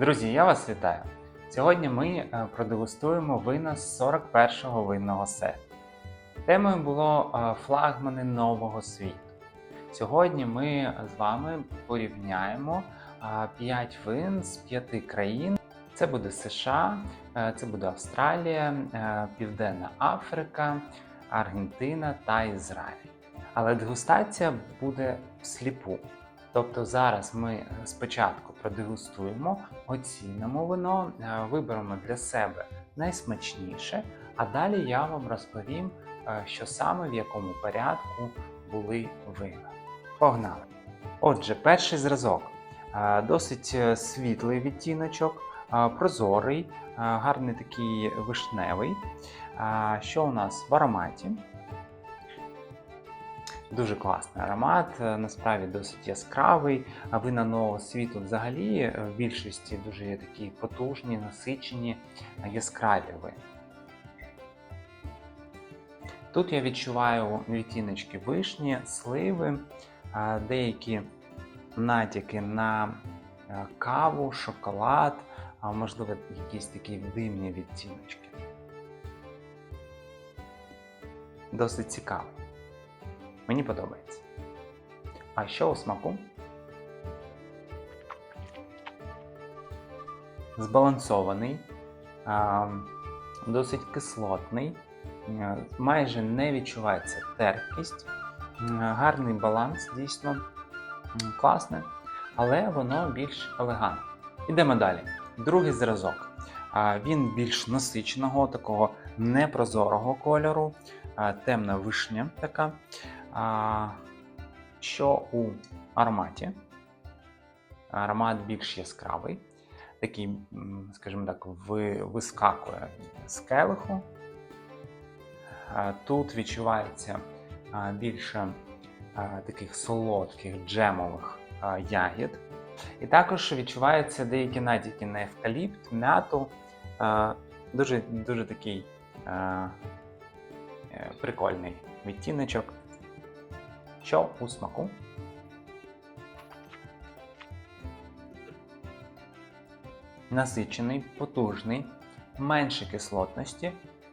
Друзі, я вас вітаю! Сьогодні ми е, продегустуємо вина з 41-го винного сету. Темою було е, флагмани нового світу. Сьогодні ми з вами порівняємо 5 вин з 5 країн. Це буде США, е, це буде Австралія, е, Південна Африка, Аргентина та Ізраїль. Але дегустація буде всліпу. Тобто зараз ми спочатку продегустуємо, оцінимо вино, е, виберемо для себе найсмачніше, а далі я вам розповім, е, що саме в якому порядку були вина. Погнали! Отже, перший зразок Е, досить е, світлий відтіночок, е, прозорий, е, гарний такий вишневий. Е, Що у нас в ароматі? Дуже класний аромат, е, насправді досить яскравий. А вина світу взагалі е, в більшості дуже є такі потужні, насичені, е, яскраві вини. Тут я відчуваю відтіночки вишні, сливи, деякі натяки на каву, шоколад, а можливо якісь такі димні відтіночки. Досить цікаво. Мені подобається. А що у смаку? Збалансований, досить кислотний, майже не відчувається терпкість, гарний баланс, дійсно класне, але воно більш елегантне. Ідемо далі. Другий зразок. Він більш насиченого, такого непрозорого кольору, темна вишня така. Що у ароматі? Аромат більш яскравий, такий, скажімо так, вискакує з келиху. Тут відчувається більше таких солодких джемових ягід. І також відчуваються деякі натяки на евкаліпт, м'яту. Дуже, дуже такий е, прикольний відтіночок. Що у смаку? Насичений, потужний, менше кислотності,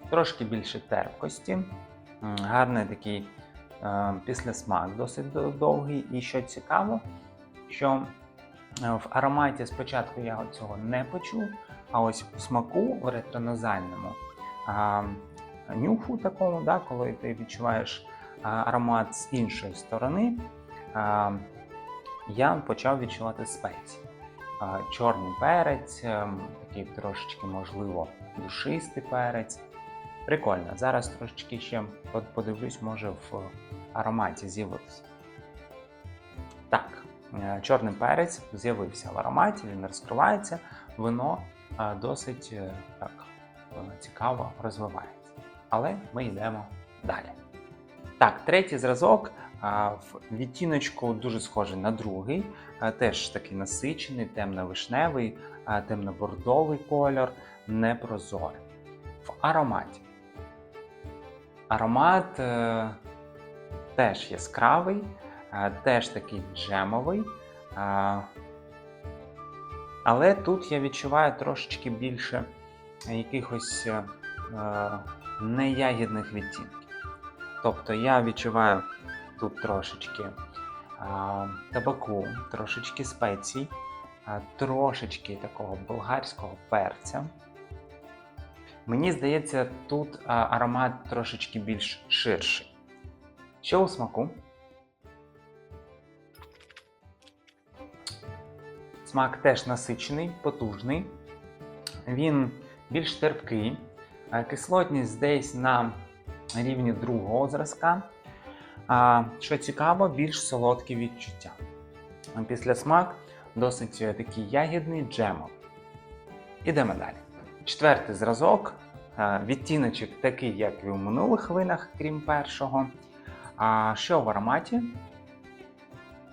трошки більше терпкості, гарний такий е, післясмак, досить довгий. І що цікаво, що е, в ароматі спочатку я цього не почув, а ось у смаку в ретроназальному а, нюху такому, да, коли ти відчуваєш аромат з іншої сторони, я почав відчувати спеції. Чорний перець, ем, такий трошечки, можливо, душистий перець. Прикольно. Зараз трошечки ще под- подивлюсь, може в ароматі з'явився. Так, е, чорний перець з'явився в ароматі, він розкривається, вино е, досить е, так е, цікаво розвивається. Але ми йдемо далі. Так, третій зразок в відтіночку дуже схожий на другий, теж такий насичений, темно-вишневий, темно-бордовий кольор, непрозорий. В ароматі. Аромат е, теж яскравий, теж такий джемовий. але тут я відчуваю трошечки більше якихось е, е, неягідних відтінків. Тобто я відчуваю тут трошечки а, табаку, трошечки спецій, а, трошечки такого болгарського перця. Мені здається, тут а, аромат трошечки більш ширший. Що у смаку? Смак теж насичений, потужний. Він більш терпкий. Кислотність десь на рівні другого зразка. А, що цікаво, більш солодкі відчуття. Після смак досить такий ягідний джемов. Ідемо далі. Четвертий зразок. Відтіночок такий, як і у минулих винах, крім першого. А що в ароматі?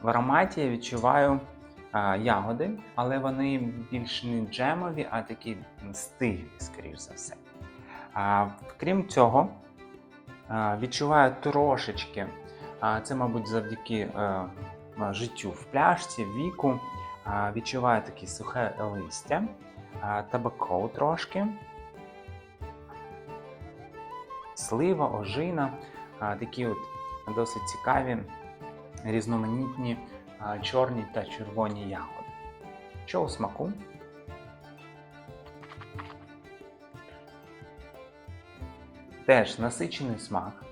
В ароматі я відчуваю ягоди, але вони більш не джемові, а такі стиглі, скоріш за все. А, крім цього, відчуваю трошечки, це, мабуть, завдяки е, життю в пляшці, віку, відчуваю таке сухе листя, а, табаку трошки, слива, ожина, такі от досить цікаві, різноманітні чорні та червоні ягоди. Що у смаку? Теж насичений смак.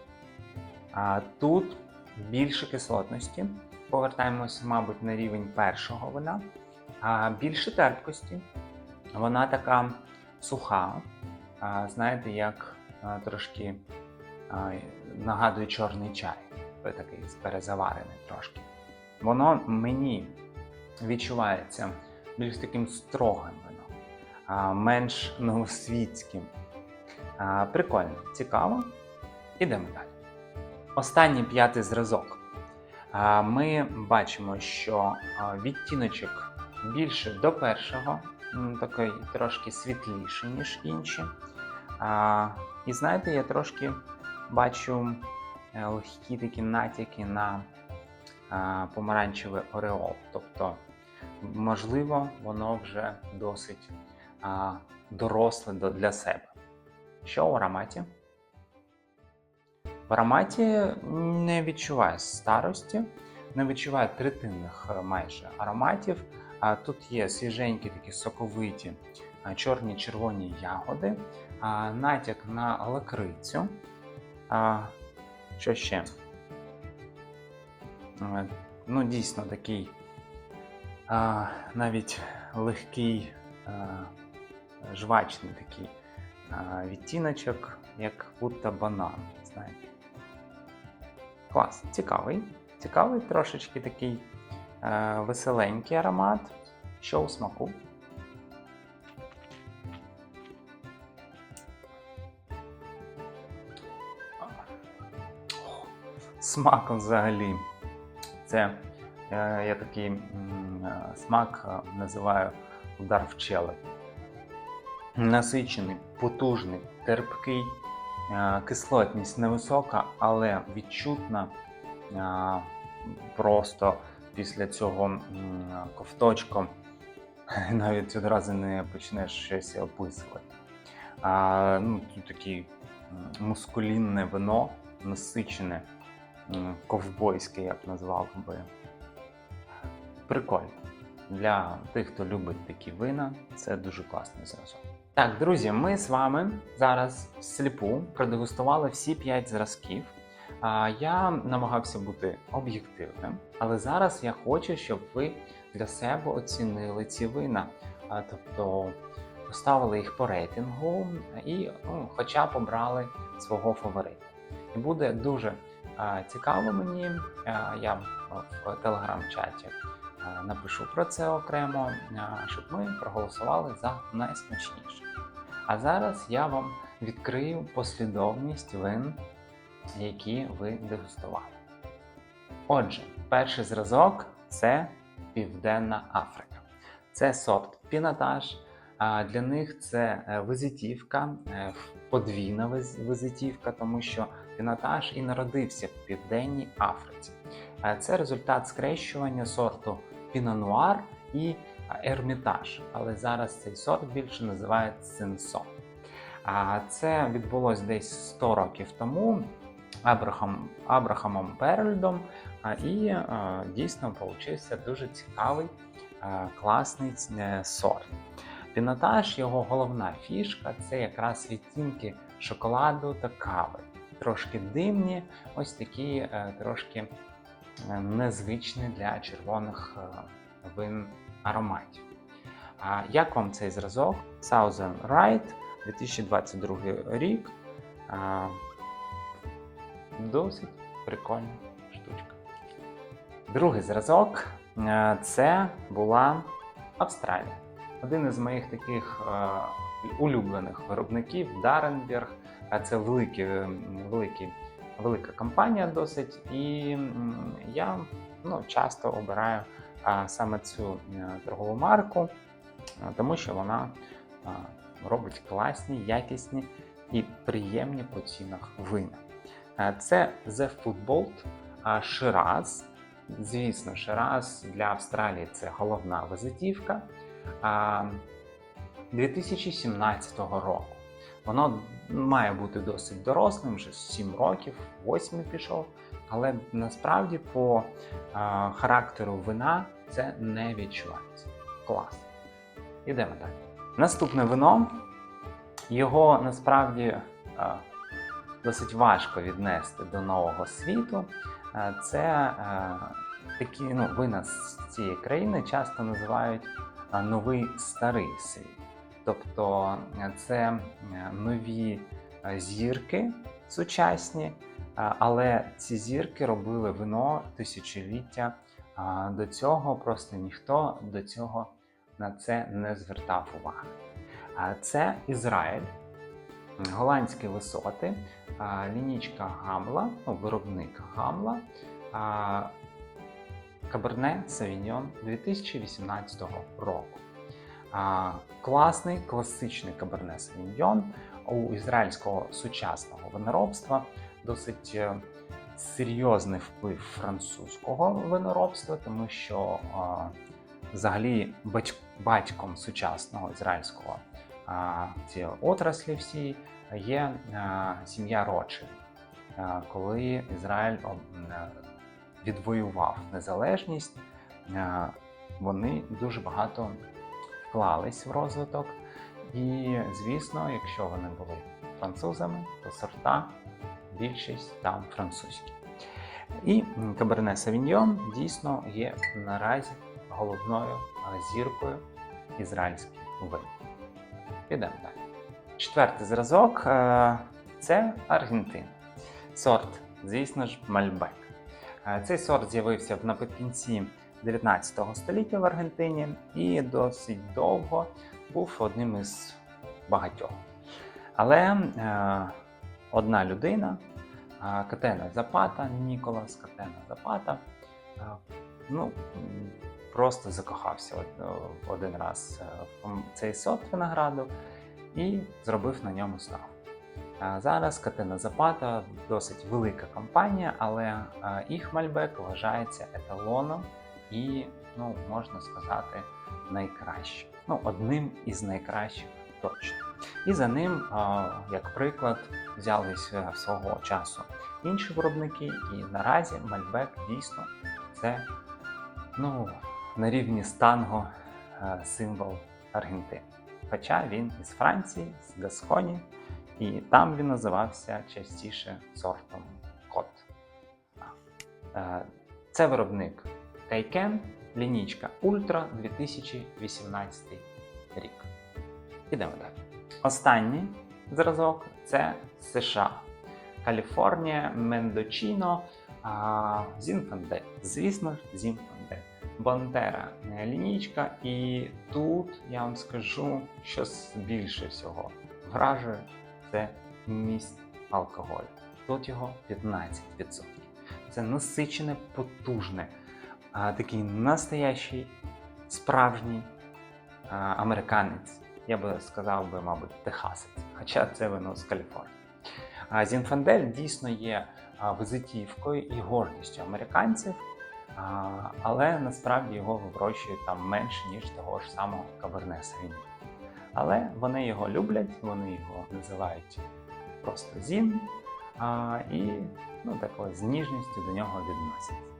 А тут більше кислотності. Повертаємося, мабуть, на рівень першого вина. А більше терпкості. Вона така суха. А, знаєте, як а, трошки а, нагадує чорний чай. Той такий перезаварений трошки. Воно мені відчувається більш таким строгим вином, менш новосвітським. Прикольно, цікаво. Ідемо далі. Останній п'ятий зразок. Ми бачимо, що відтіночок більше до першого, такий трошки світліший, ніж інші. І знаєте, я трошки бачу е, легкі такі натяки на а, помаранчевий ореол. Тобто, можливо, воно вже досить доросле для себе. Що у ароматі? В ароматі не відчуваю старості, не відчуваю третинних майже ароматів. Тут є свіженькі такі соковиті чорні червоні ягоди, натяк на лакрицю. Що ще? Ну, дійсно такий навіть легкий, жвачний такий відтіночок, як будто банан. Знаєте. Клас, цікавий. Цікавий, трошечки такий е, веселенький аромат. Що у смаку? Смак взагалі. Це е, я такий е, смак е, називаю удар в челик. Насичений, потужний, терпкий, е, кислотність невисока, але відчутна е, просто після цього м, ковточком навіть одразу не почнеш щось описувати. А, ну, тут таке мускулінне вино, насичене, ковбойське, я б назвав би. Прикольно. Для тих, хто любить такі вина, це дуже класний зразок. Так, друзі, ми з вами зараз сліпу продегустували всі 5 зразків. Я намагався бути об'єктивним, але зараз я хочу, щоб ви для себе оцінили ці вина, тобто поставили їх по рейтингу і ну, хоча б обрали свого фаворита. І буде дуже цікаво мені. Я в телеграм-чаті напишу про це окремо, щоб ми проголосували за найсмачніше. А зараз я вам відкрию послідовність вин, які ви дегустували. Отже, перший зразок це Південна Африка. Це сорт пінатаж. Для них це е, визитівка, е, подвійна визитівка, тому що пінатаж і народився в Південній Африці. Е, Це результат скрещування сорту пінануар і ермітаж, але зараз цей сорт більше називають сенсон. А це відбулось десь 100 років тому Абрахам, Абрахамом Перельдом, і дійсно получився дуже цікавий, класний е, сорт. Пінотаж, його головна фішка це якраз відтінки шоколаду та кави. Трошки димні, ось такі е, трошки е, незвичні для червоних е, вин ароматів. А як вам цей зразок? Southern Ride 2022 рік. Досить прикольна штучка. Другий зразок е, це була Австралія. Один із моїх таких улюблених виробників Даренберг. Це великі, великі, велика компанія досить, і я ну, часто обираю саме цю е, торгову марку, е, тому що вона робить класні, якісні і приємні по цінах вина. Е, Це The Football Shiraz звісно раз для Австралії це головна визитівка. 2017 року. Воно має бути досить дорослим, вже 7 років, 8 пішов, але насправді по а, характеру вина це не відчувається. Клас. Ідемо далі. Наступне вино. Його насправді а, досить важко віднести до нового світу. А, Це а, такі ну, вина з цієї країни часто називають новий старий світ. Тобто е, це е, нові е, зірки сучасні, але ці зірки робили вино тисячоліття до цього, просто ніхто до цього на це не звертав уваги. Це Ізраїль, голландські висоти, лінічка Гамла, ну, виробник Гамла, Каберне Савіньон 2018 року. Класний класичний каберне Савіньйон у ізраїльського сучасного виноробства досить е, серйозний вплив французького виноробства, тому що взагалі батьком сучасного ізраїльського цієї отраслі всі є сім'я Ротшильд. Коли Ізраїль е, відвоював незалежність, вони дуже багато вклались в розвиток. І, звісно, якщо вони були французами, то сорта більшість там французькі. І Каберне Савіньйон дійсно є наразі головною зіркою ізраїльських вин. Підемо далі. Четвертий зразок е, це Аргентина. Сорт, звісно ж, Мальбек. Е, Цей сорт з'явився наприкінці 19 століття в Аргентині і досить довго був одним із багатьох. Але е, одна людина, е, Катена Запата, Ніколас Катена Запата, е, ну, просто закохався в один раз е, в цей сорт винограду і зробив на ньому ставку. Зараз Катена Запата досить велика компанія, але е, їх Мальбек вважається еталоном і, ну, можна сказати, найкращим. Ну, одним із найкращих точно. І за ним, як приклад, взялися свого часу інші виробники, і наразі Мальбек дійсно це ну, на рівні станго е, символ Аргентини. Хоча він із Франції, з Гасконі, і там він називався частіше сортом кот. Е, Це виробник Тайкен, лінічка Ультра 2018 рік. Ідемо далі. Останній зразок це США. Каліфорнія, Мендочіно, а, Зінфандель. Звісно ж, Зінфандель. Бандера лінійка, і тут я вам скажу, що більше всього вражує це міст алкоголю. Тут його 15%. Це насичене, потужне, такий настоящий, справжній американець. Я би сказав би, мабуть, техасець, хоча це вино з Каліфорнії. Зінфандель дійсно є визитівкою і гордістю американців, але насправді його вирощують там менше, ніж того ж самого Каберне Савіньйон. Але вони його люблять, вони його називають просто Зін, і ну, такою з ніжністю до нього відносяться.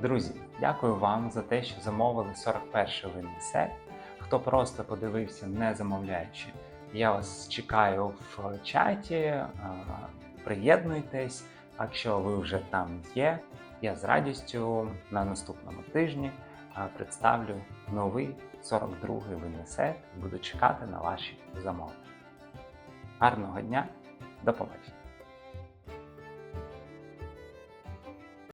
Друзі, дякую вам за те, що замовили 41-й винний сет. Хто просто подивився, не замовляючи, я вас чекаю в чаті. Приєднуйтесь, якщо ви вже там є, я з радістю на наступному тижні представлю новий 42-й винний сет. Буду чекати на ваші замовлення. Гарного дня, до побачення!